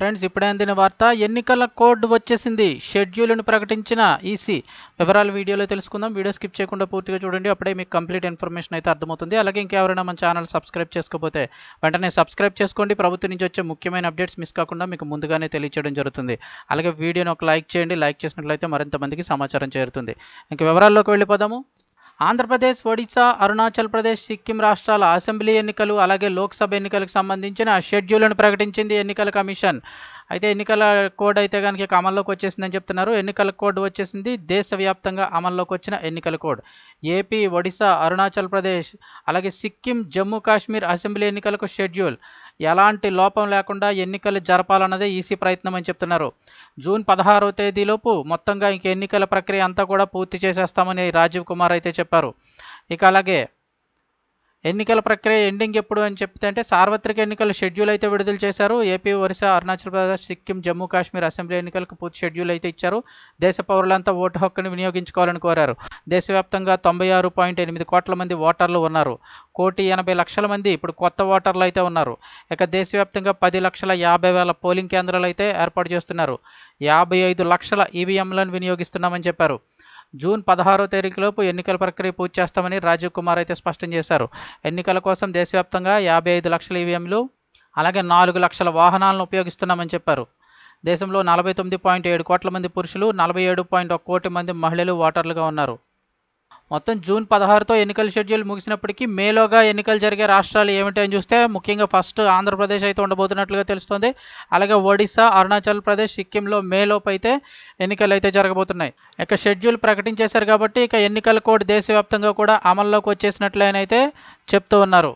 Friends ఇప్పుడే అందిన వార్త ఎన్నికల కోడ్ వచ్చేసింది. షెడ్యూల్ను ప్రకటించిన ఈసీ. వివరాలు వీడియోలో తెలుసుకుందాం. వీడియో స్కిప్ చేయకుండా పూర్తిగా చూడండి. అప్పుడే మీకు కంప్లీట్ ఇన్ఫర్మేషన్ అయితే అర్థమవుతుంది. అలాగే ఇంకెవరైనా మన ఛానల్ సబ్స్క్రైబ్ చేసుకోకపోతే వెంటనే సబ్స్క్రైబ్ చేసుకోండి. ప్రభుత్వం నుంచి వచ్చే ముఖ్యమైన అప్డేట్స్ మిస్ కాకుండా మీకు ముందుగానే తెలియచేయడం జరుగుతుంది. అలాగే వీడియోని ఒక లైక్ చేయండి. లైక్ చేసినట్లయితే మరింత మందికి సమాచారం చేరుతుంది. ఇంక వివరాల్లోకి వెళ్ళిపోదాము. ఆంధ్రప్రదేశ్ ఒడిశా అరుణాచల్ ప్రదేశ్ సిక్కిం రాష్ట్రాల అసెంబ్లీ ఎన్నికలు అలాగే లోక్సభ ఎన్నికలకు సంబంధించిన షెడ్యూల్ను ప్రకటించింది ఎన్నికల కమిషన్. అయితే ఎన్నికల కోడ్ అయితే కనుక ఇక అమల్లోకి వచ్చేసిందని చెప్తున్నారు. ఎన్నికల కోడ్ వచ్చేసింది. దేశవ్యాప్తంగా అమల్లోకి వచ్చిన ఎన్నికల కోడ్. ఏపీ ఒడిశా అరుణాచల్ ప్రదేశ్ అలాగే సిక్కిం జమ్మూ కాశ్మీర్ అసెంబ్లీ ఎన్నికలకు షెడ్యూల్. ఎలాంటి లోపం లేకుండా ఎన్నికలు జరపాలన్నదే ఈసీ ప్రయత్నం అని చెప్తున్నారు. జూన్ పదహారవ తేదీలోపు మొత్తంగా ఇంక ఎన్నికల ప్రక్రియ అంతా కూడా పూర్తి చేసేస్తామని రాజీవ్ కుమార్ అయితే చెప్పారు. ఇక అలాగే ఎన్నికల ప్రక్రియ ఎండింగ్ ఎప్పుడు అని చెప్తే అంటే సార్వత్రిక ఎన్నికల షెడ్యూల్ అయితే విడుదల చేశారు. ఏపీ ఒరిస్సా అరుణాచల్ ప్రదేశ్ సిక్కిం జమ్మూ కాశ్మీర్ అసెంబ్లీ ఎన్నికలకు పూర్తి షెడ్యూల్ అయితే ఇచ్చారు. దేశ పౌరులంతా ఓటు హక్కును వినియోగించుకోవాలని కోరారు. దేశవ్యాప్తంగా తొంభై ఆరు పాయింట్ ఎనిమిది కోట్ల మంది ఓటర్లు ఉన్నారు. కోటి ఎనభై లక్షల మంది ఇప్పుడు కొత్త ఓటర్లు అయితే ఉన్నారు. ఇక దేశవ్యాప్తంగా పది లక్షల యాభై వేల పోలింగ్ కేంద్రాలు అయితే ఏర్పాటు చేస్తున్నారు. యాభై ఐదు లక్షల ఈవీఎంలను వినియోగిస్తున్నామని చెప్పారు. జూన్ పదహారో తేదీలోపు ఎన్నికల ప్రక్రియ పూర్తి చేస్తామని రాజీవ్ కుమార్ అయితే స్పష్టం చేశారు. ఎన్నికల కోసం దేశవ్యాప్తంగా యాభై ఐదు లక్షల ఈవీఎంలు అలాగే నాలుగు లక్షల వాహనాలను ఉపయోగిస్తున్నామని చెప్పారు. దేశంలో నలభై తొమ్మిది పాయింట్ ఏడు కోట్ల మంది పురుషులు నలభై ఏడు పాయింట్ ఒక కోటి మంది మహిళలు ఓటర్లుగా ఉన్నారు. మొత్తం జూన్ పదహారుతో ఎన్నికల షెడ్యూల్ ముగిసినప్పటికీ మేలోగా ఎన్నికలు జరిగే రాష్ట్రాలు ఏమిటి అని చూస్తే ముఖ్యంగా ఫస్ట్ ఆంధ్రప్రదేశ్ అయితే ఉండబోతున్నట్లుగా తెలుస్తోంది. అలాగే ఒడిశా అరుణాచల్ ప్రదేశ్ సిక్కింలో మేలోపు అయితే ఎన్నికలు అయితే జరగబోతున్నాయి. ఇక షెడ్యూల్ ప్రకటించేశారు కాబట్టి ఇక ఎన్నికల కోడ్ దేశవ్యాప్తంగా కూడా అమల్లోకి వచ్చేసినట్లేనైతే చెప్తూ ఉన్నారు.